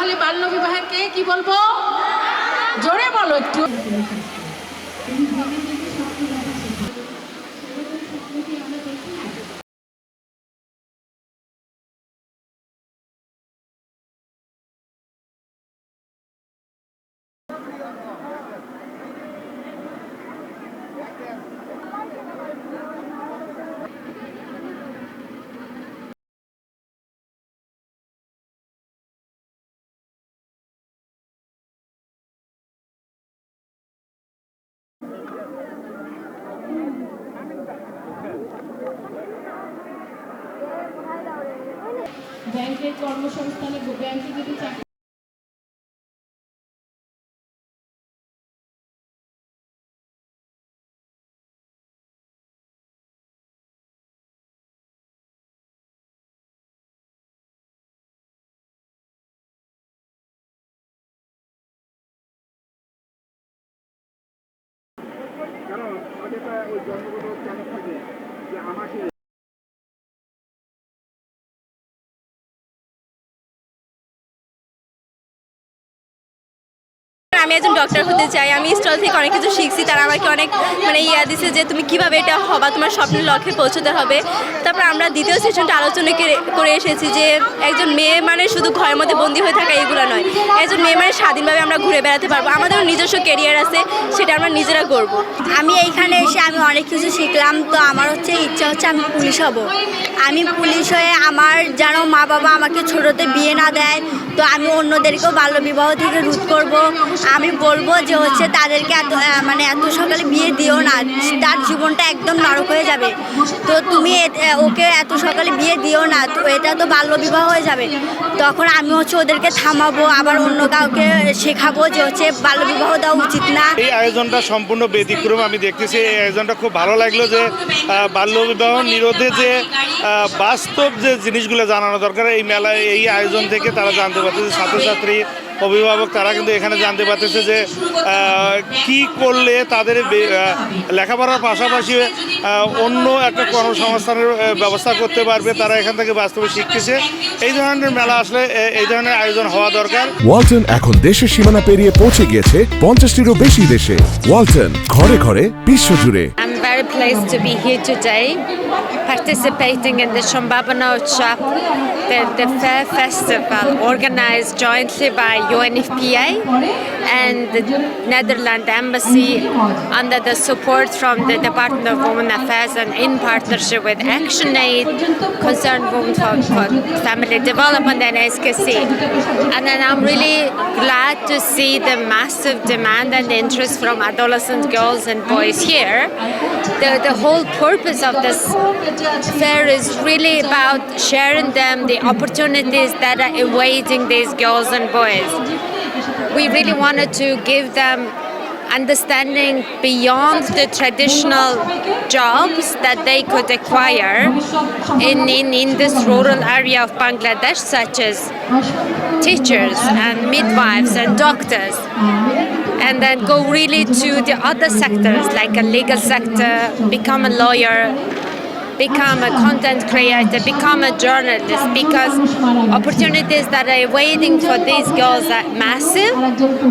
তাহলে বাল্য বিবাহকে কি বলব? জোরে বলো একটু। ব্যাংকের কর্মসংস্থানে ব্যাংকে যদি চাকরি ওই জন্মগত কেন থাকে যে আমাকে আমি একজন ডক্টর হতে চাই, আমি স্টল থেকে অনেক কিছু শিখছি, তারা আমাকে অনেক মানে ইয়া দিছে যে তুমি কীভাবে এটা হবা, তোমার স্বপ্নের লক্ষ্যে পৌঁছতে হবে। তারপর আমরা দ্বিতীয় সেশনটা আলোচনা করে- এসেছি যে একজন মেয়ে মানে শুধু ঘরের মধ্যে বন্দি হয়ে থাকা এগুলো নয়, একজন মেয়ে মানে স্বাধীনভাবে আমরা ঘুরে বেড়াতে পারব। আমাদেরও নিজস্ব কেরিয়ার আছে, সেটা আমরা নিজেরা করব আমি এইখানে এসে আমি অনেক কিছু শিখলাম, তো আমার হচ্ছে ইচ্ছা হচ্ছে আমি পুলিশ হব। আমি পুলিশ হয়ে আমার যেন মা বাবা আমাকে ছোটোতে বিয়ে না দেয়, তো আমি অন্যদেরকেও বাল্যবিবাহ থেকে রোধ করব। আমি বলব যে হচ্ছে তাদেরকে এত মানে এত সকালে বিয়ে দিও না, তার জীবনটা একদম নরক হয়ে যাবে। তো তুমি ওকে এত সকালে বিয়ে দিও না, তো এটা তো বাল্যবিবাহ হয়ে যাবে। তখন আমি হচ্ছে ওদেরকে থামাবো, আবার অন্য কাউকে শেখাবো যে হচ্ছে বাল্যবিবাহ দেওয়া উচিত না। এই আয়োজনটা সম্পূর্ণ ব্যতিক্রম, আমি দেখতেছি এই আয়োজনটা খুব ভালো লাগল যে বাল্যবিবাহ নিরোধে যে বাস্তব যে জিনিসগুলো জানানো দরকার, এই মেলায়, এই আয়োজন থেকে তারা জানতে পারছে যে ছাত্রছাত্রী অভিভাবক তারা কিন্তু এখানে জানতে পারতেছে যে কি করলে তাদের লেখাপড়ার পাশাপাশি অন্য একটা কর্মসংস্থানের ব্যবস্থা করতে পারবে। তারা এখান থেকে বাস্তবে শিখতেছে। এই ধরনের মেলা আসলে এই ধরনের আয়োজন হওয়া দরকার। ওয়ালটন এখন দেশের সীমানা পেরিয়ে পৌঁছে গিয়েছে পঞ্চাশটিরও বেশি দেশে। ওয়ালটন ঘরে ঘরে বিশ্বজুড়ে I'm very pleased to be here today, participating in the Shambhabana Utsav, the, the fair festival organized jointly by UNFPA and the Netherlands Embassy under the support from the Department of Women Affairs and in partnership with ActionAid, Concerned Women for, for Family Development and SKC. And then I'm really glad to see the massive demand and interest from adolescent girls and boys here. The, the whole purpose of this fair is really about sharing them the opportunities that are awaiting these girls and boys. We really wanted to give them understanding beyond the traditional jobs that they could acquire in, in, in this rural area of Bangladesh, such as teachers and midwives and doctors and then go really to the other sectors like a legal sector, become a lawyer, become a content creator, become a journalist because opportunities that are waiting for these girls are massive